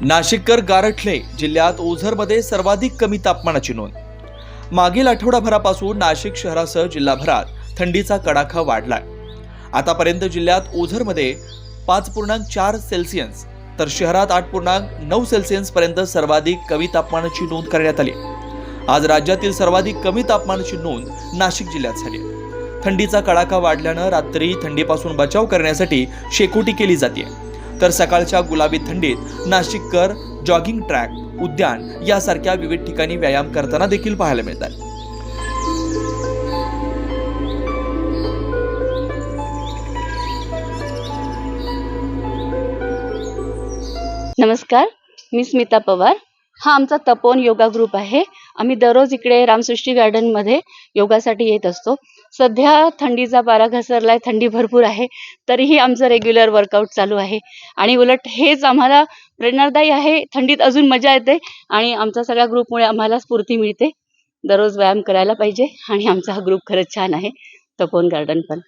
नाशिककर गारठले जिल्ह्यात ओझरमध्ये सर्वाधिक कमी तापमानाची नोंद. मागील आठवडाभरापासून नाशिक शहरासह जिल्हाभरात थंडीचा कडाखा वाढलाय. आतापर्यंत जिल्ह्यात ओझरमध्ये पाच पूर्णांक चार सेल्सिअन्स तर शहरात आठ पूर्णांक नऊ सेल्सिअन्सपर्यंत सर्वाधिक कमी तापमानाची नोंद करण्यात आली. आज राज्यातील सर्वाधिक कमी तापमानाची नोंद नाशिक जिल्ह्यात झाली. थंडीचा कडाका वाढल्यानं रात्री थंडीपासून बचाव करण्यासाठी शेकोटी केली जाते तर सकाळच्या गुलाबी थंडीत नाशिककर जॉगिंग ट्रॅक उद्यान यासारख्या विविध ठिकाणी व्यायाम करताना देखील पाहायला मिळतात. नमस्कार मी स्मिता पवार. हा आमचा तपोवन योगा ग्रुप आहे. आम्ही दररोज इकडे रामसृष्टी गार्डनमध्ये योगासाठी येत असतो. सध्या थंडीचा पारा घसरलाय थंडी भरपूर आहे तरीही आमचं रेग्युलर वर्कआउट चालू आहे. आणि उलट हेच आम्हाला प्रेरणादायी आहे थंडीत अजून मजा येते आणि आमचा सगळ्या ग्रुपमुळे आम्हाला स्फूर्ती मिळते. दररोज व्यायाम करायला पाहिजे आणि आमचा हा ग्रुप खरंच छान आहे तपोवन गार्डन पण.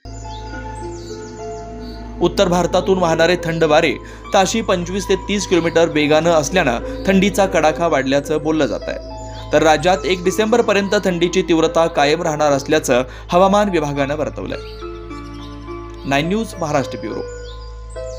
उत्तर भारतातून वाहणारे थंड वारे ताशी पंचवीस ते तीस किलोमीटर वेगानं असल्यानं थंडीचा कडाखा वाढल्याचं बोललं जात आहे. तर राज्यात एक डिसेंबरपर्यंत थंडीची तीव्रता कायम राहणार असल्याचं हवामान विभागानं वर्तवलंय. Nine news Maharashtra bureau.